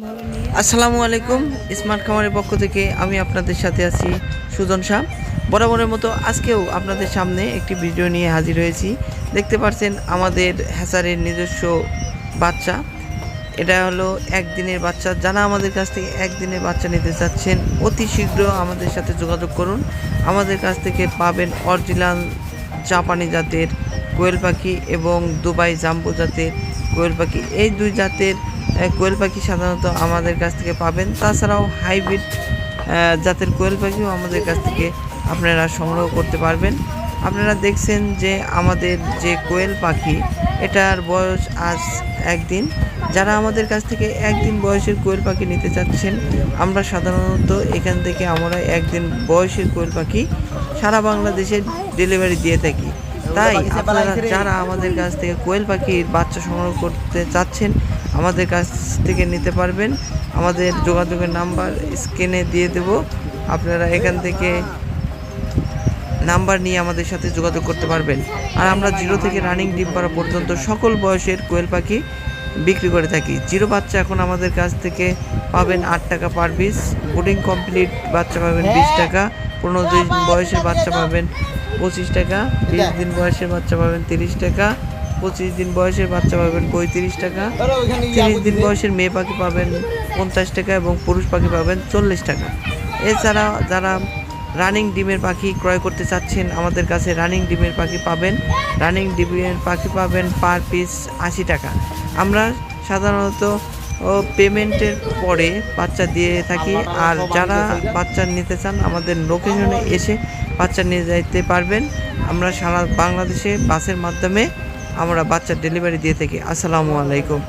আসসালামু আলাইকুম, স্মার্ট খামারের পক্ষ থেকে আমি আপনাদের সাথে আছি সুজন শাহ। বরাবরের মতো আজকেও আপনাদের সামনে একটি ভিডিও নিয়ে হাজির হয়েছি। দেখতে পাচ্ছেন আমাদের হ্যাসারের নিজস্ব বাচ্চা। এটা হলো একদিনের বাচ্চা। যারা আমাদের কাছ থেকে একদিনের বাচ্চা নিতে চাচ্ছেন, অতি শীঘ্র আমাদের সাথে যোগাযোগ করুন। আমাদের কাছ থেকে পাবেন অরিজিনাল জাপানি জাতের কোয়েল পাখি এবং দুবাই জাম্বু জাতের কোয়েল পাখি। এই দুই জাতের কোয়েল পাখি সাধারণত আমাদের কাছ থেকে পাবেন। তাছাড়াও হাইব্রিড জাতের কোয়েল পাখিও আমাদের কাছ থেকে আপনারা সংগ্রহ করতে পারবেন। আপনারা দেখছেন যে আমাদের যে কোয়েল পাখি, এটার বয়স আজ একদিন। যারা আমাদের কাছ থেকে একদিন বয়সের কোয়েল পাখি নিতে চাচ্ছেন, আমরা সাধারণত এখান থেকে আমরা একদিন বয়সের কোয়েল পাখি সারা বাংলাদেশে ডেলিভারি দিয়ে থাকি। তাই আপনারা যারা আমাদের কাছ থেকে কোয়েল পাখির বাচ্চা সংগ্রহ করতে চাচ্ছেন আমাদের কাছ থেকে নিতে পারবেন। আমাদের যোগাযোগের নাম্বার স্ক্রিনে দিয়ে দেব। আপনারা এখান থেকে নাম্বার নিয়ে আমাদের সাথে যোগাযোগ করতে পারবেন। আর আমরা জিরো থেকে রানিং ডিম পাড়া পর্যন্ত সকল বয়সের কোয়েল পাখি বিক্রি করে থাকি। জিরো বাচ্চা এখন আমাদের কাছ থেকে পাবেন আট টাকা পার পিস বোর্ডিং কমপ্লিট বাচ্চা পাবেন বিশ টাকা। পনেরো দিন বয়সের বাচ্চা পাবেন পঁচিশ টাকা বিশ দিন বয়সের বাচ্চা পাবেন তিরিশ টাকা পঁচিশ দিন বয়সের বাচ্চা পাবেন পঁয়ত্রিশ টাকা তিরিশ দিন বয়সের মেয়ে পাখি পাবেন পঞ্চাশ টাকা এবং পুরুষ পাখি পাবেন চল্লিশ টাকা। এছাড়া যারা রানিং ডিমের পাখি ক্রয় করতে চাচ্ছেন আমাদের কাছে রানিং ডিমের পাখি পাবেন। রানিং ডিমের পাখি পাবেন পার পিস আশি টাকা। আমরা সাধারণত ও পেমেন্টের পরে বাচ্চা দিয়ে থাকি। আর যারা বাচ্চা নিতে চান, আমাদের লোকেশনে এসে বাচ্চা নিয়ে যাইতে পারবেন। আমরা সারা বাংলাদেশে বাসের মাধ্যমে আমরা বাচ্চার ডেলিভারি দিয়ে থাকি। আসসালামু আলাইকুম।